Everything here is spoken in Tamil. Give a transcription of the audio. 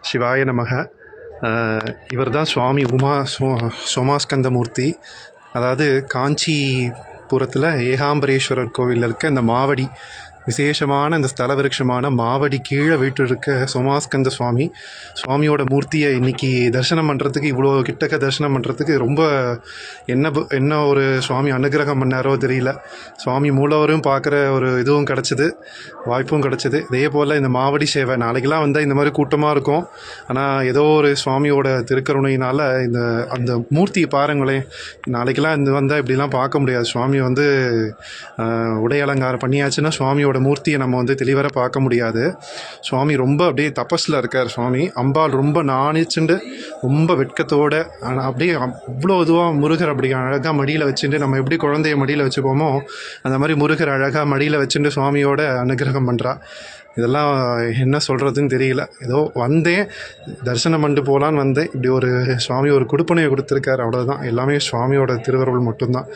சிவாய நமக. இவர் தான் சுவாமி உமா சோ சோமாஸ்கந்தமூர்த்தி. அதாவது காஞ்சிபுரத்தில் ஏகாம்பரேஸ்வரர் கோவிலில் இருக்க இந்த மாவடி விசேஷமான இந்த ஸ்தல விருட்சமான மாவடி கீழே வீட்டு இருக்க சோமாஸ்கந்த சுவாமி சுவாமியோட மூர்த்தியை இன்னைக்கு தரிசனம் பண்ணுறதுக்கு இவ்வளோ கிட்டக்க தரிசனம் பண்ணுறதுக்கு ரொம்ப என்ன என்ன ஒரு சுவாமி அனுகிரகம் பண்ணாரோ தெரியல. சுவாமி மூலவரும் பார்க்குற ஒரு இதுவும் கிடச்சிது வாய்ப்பும் கிடச்சிது. இதே போல் இந்த மாவடி சேவை நாளைக்கெல்லாம் வந்தால் இந்த மாதிரி கூட்டமாக இருக்கும். ஆனால் ஏதோ ஒரு சுவாமியோட திருக்கருணையினால் இந்த அந்த மூர்த்தியை பாருங்களேன். நாளைக்கெல்லாம் இந்த வந்தால் இப்படிலாம் பார்க்க முடியாது. சுவாமி வந்து உடை அலங்காரம் பண்ணியாச்சுன்னா சுவாமியோட மூர்த்தியை நம்ம வந்து தெளிவர பார்க்க முடியாது. சுவாமி ரொம்ப அப்படியே தபஸில் இருக்கார் சுவாமி. அம்பாள் ரொம்ப நாணிச்சுண்டு ரொம்ப வெட்கத்தோடு ஆனால் அப்படியே அவ்வளோ இதுவாக முருகர் அப்படி அழகாக மடியில் வச்சுட்டு நம்ம எப்படி குழந்தைய மடியில் வச்சுப்போமோ அந்த மாதிரி முருகர் அழகாக மடியில் வச்சுட்டு சுவாமியோட அனுகிரகம் பண்ணுறா இதெல்லாம் என்ன சொல்கிறதுன்னு தெரியல. ஏதோ வந்தேன் தரிசனம் பண்ணிட்டு போகலான்னு வந்தேன். இப்படி ஒரு சுவாமி ஒரு கொடுப்பனையை கொடுத்துருக்காரு. அவ்வளோதான் எல்லாமே சுவாமியோட திருவருள் மட்டும்தான்.